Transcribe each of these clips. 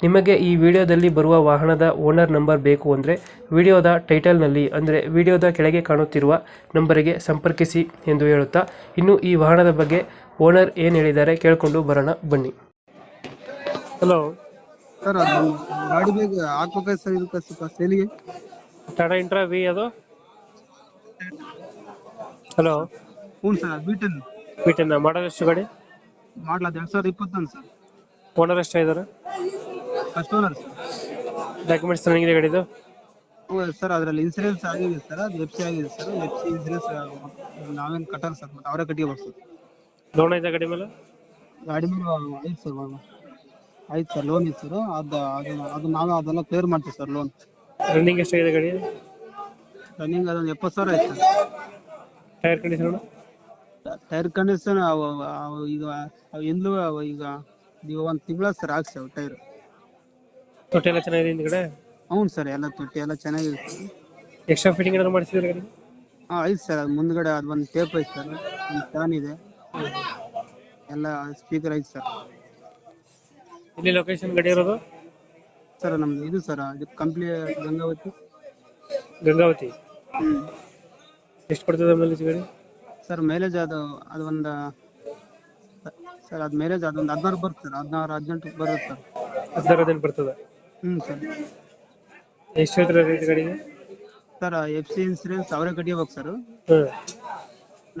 ನಿಮಗೆ ಈ ವಿಡಿಯೋದಲ್ಲಿ ಬರುವ ವಾಹನದ ಓನರ್ ನಂಬರ್ ಬೇಕು ಅಂದರೆ ವಿಡಿಯೋದ ಟೈಟಲ್ನಲ್ಲಿ ಅಂದರೆ ವಿಡಿಯೋದ ಕೆಳಗೆ ಕಾಣುತ್ತಿರುವ ನಂಬರಿಗೆ ಸಂಪರ್ಕಿಸಿ ಎಂದು ಹೇಳುತ್ತಾ ಇನ್ನು ಈ ವಾಹನದ ಬಗ್ಗೆ ಓನರ್ ಏನು ಹೇಳಿದ್ದಾರೆ ಕೇಳಿಕೊಂಡು ಬರೋಣ ಬನ್ನಿ. ಹಲೋ ಸರ್ ಅದು ಗಾಡಿ ಬೇಗ ಹಾಕ್ಬೇಕಾಯ್ತು ಸರ್ ಇದಕ್ಕೆ ಸ್ವಲ್ಪ ಸೇಲಿಗೆ? ಟಾಟಾ ಇಂಟ್ರಾ ವಿ ಅದು? ಹಲೋ ಹ್ಞೂ ಸರ್ ಬೀಟನ್ ಟೆನ್ ಮಾಡೋದು ಎಷ್ಟು ಗಾಡಿ? ಮಾಡ್ಲಾ ಎರಡು ಸಾವಿರದ ಇಪ್ಪತ್ತೊಂದು ಸರ್. ಓನರ್ ಎಷ್ಟಾಗಿದ್ದಾರೆ? ಸರ್ ಡಾಕ್ಯುಮೆಂಟ್ಸ್ ಚೆನ್ನಾಗಿದೆ ಗಾಡಿದು? ಸರ್ ಅದರಲ್ಲಿ ಇನ್ಸೂರೆನ್ಸ್ ಆಗಿದೆ ಸರ್ ಅದು ಎಫ್ ಸಿ ಆಗಿದೆ ಸರ್ ಎಫ್ ಸಿ ಇನ್ಸೂರೆನ್ಸ್ ನಾವೇನು ಕಟ್ಟಲ್ಲ ಸರ್ ಮತ್ತೆ ಅವರೇ ಕಟ್ಟಿಗೆ ಸರ್ ಲೋನ್ ಐತೆ ಗಾಡಿ ಮೇಲೆ? ಗಾಡಿ ಮೇಲೆ ಐತೆ ಸರ್ ಆಯ್ತು ಸರ್ ಲೋನ್ ಇತ್ತು ಸರ್ ಅದು ಅದು ಅದು ನಾವೇ ಅದೆಲ್ಲ ಕ್ಲಿಯರ್ ಮಾಡ್ತೀವಿ ಸರ್ ಲೋನ್ ರನ್ನಿಂಗ್ ಎಷ್ಟಾಗಿದೆ ಗಾಡಿ? ರನ್ನಿಂಗ್ ಅದೊಂದು ಎಪ್ಪತ್ತು ಸಾವಿರ ಆಯ್ತು sir tyre condition tyre condition ಈಗ ಅವು ಈಗ ಈಗ ಒಂದು ತಿಂಗಳ ಸರ್ ಹಾಕ್ಸಿ ಟೈರ್ ತೊಟ್ಟಿ ಎಲ್ಲ ಚೆನ್ನಾಗಿದೆ ಹಿಂದ್ಗಡೆ? ಹ್ಞೂ ಸರ್ ಎಲ್ಲ ತೊಟ್ಟಿ ಎಲ್ಲ ಚೆನ್ನಾಗಿದೆ ಸರ್. ಎಕ್ಸ್ಟ್ರಾ ಫಿಟ್ಟಿಂಗ್ ಏನಾದ್ರು ಮಾಡಿಸಿದ್ರೆ ಗಾಡಿ ಹಾಂ ಐತೆ ಸರ್ ಅದು ಮುಂದ್ಗಡೆ ಅದು ಒಂದು ಟೇಪ್ ಐತೆ ಸರ್ ಒಂದು ಫ್ಯಾನ್ ಇದೆ. ಎಲ್ಲ ಸ್ಪೀಕರ್ ಐತೆ ಸರ್. ಇಲ್ಲಿ ಲೊಕೇಶನ್ ಗಡಿ ಇರೋದು? ಸರ್ ನಮ್ದು ಇದು ಸರ್ ಇದು ಕಂಪ್ಲಿ ಗಂಗಾವತಿ. ಗಂಗಾವತಿ? ಹ್ಞೂ. ಎಷ್ಟು ಕೊಡ್ತದೆ ಮೈಲೇಜ್ ಗಾಡಿ? ಸರ್ ಮೈಲೇಜ್ ಅದು ಅದು ಒಂದು ಸರ್ ಅದು ಮೈಲೇಜ್ ಅದೊಂದು ಹದಿನಾರು ಬರುತ್ತೆ ಸರ್ ಹದಿನಾರು ಹದಿನೆಂಟು ಬರುತ್ತೆ ಸರ್. ಹದಿನಾರು ಹದಿನೆಂಟು ಬರ್ತದೆ. ಹ್ಞೂ ಸರ್. ಎಷ್ಟು ಹೇಳ್ತಾರೆ ರೇಟ್ ಗಾಡಿಗೆ? ಸರ್ ಎಫ್ ಸಿ ಇನ್ಸೂರೆನ್ಸ್ ಅವರೇ ಕಟ್ಟಿಬೇಕು ಸರ್. ಹಾಂ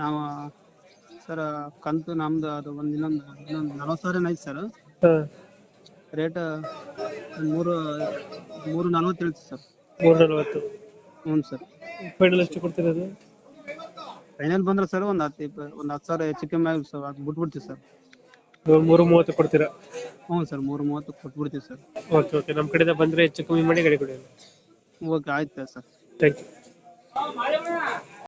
ನಾವು ಸರ್ ಕಂತು ನಮ್ದು ಅದು ಒಂದು ಇನ್ನೊಂದು ಇನ್ನೊಂದು ನಲ್ವತ್ತು ಸಾವಿರ ಐತೆ ಸರ್. ಹಾಂ ರೇಟ್ ಮೂರು ಮೂರು ನಲ್ವತ್ತು ಹೇಳ್ತೀವಿ ಸರ್. ಮೂರು ನಲ್ವತ್ತು. ಹ್ಞೂ ಸರ್. ಫೈನಲ್ ಎಷ್ಟು ಕೊಡ್ತಿರೋದು? ಫೈನಲ್ ಬಂದ್ರೆ ಸರ್ ಒಂದು ಹತ್ತು ಇಪ್ಪ ಒಂದು ಹತ್ತು ಸಾವಿರ ಹೆಚ್ಚು ಕಮ್ಮಿ ಆಗುತ್ತೆ ಸರ್. ಅದು ಬಿಟ್ಬಿಡ್ತೀವಿ ಸರ್. ಮೂರು ಮೂವತ್ತು ಕೊಡ್ತೀರಾ? ಹ್ಞೂ ಸರ್ ಮೂರು ಮೂವತ್ತು ಕೊಟ್ಬಿಡ್ತೀವಿ ಸರ್. Okay okay. ನಮ್ಮ ಕಡೆಯಿಂದ ಬಂದರೆ ಹೆಚ್ಚು ಕಮ್ಮಿ ಮಾಡಿ ಗಾಡಿ ಕೊಡಿ ಓಕೆ ಆಯ್ತು ಸರ್. Thank you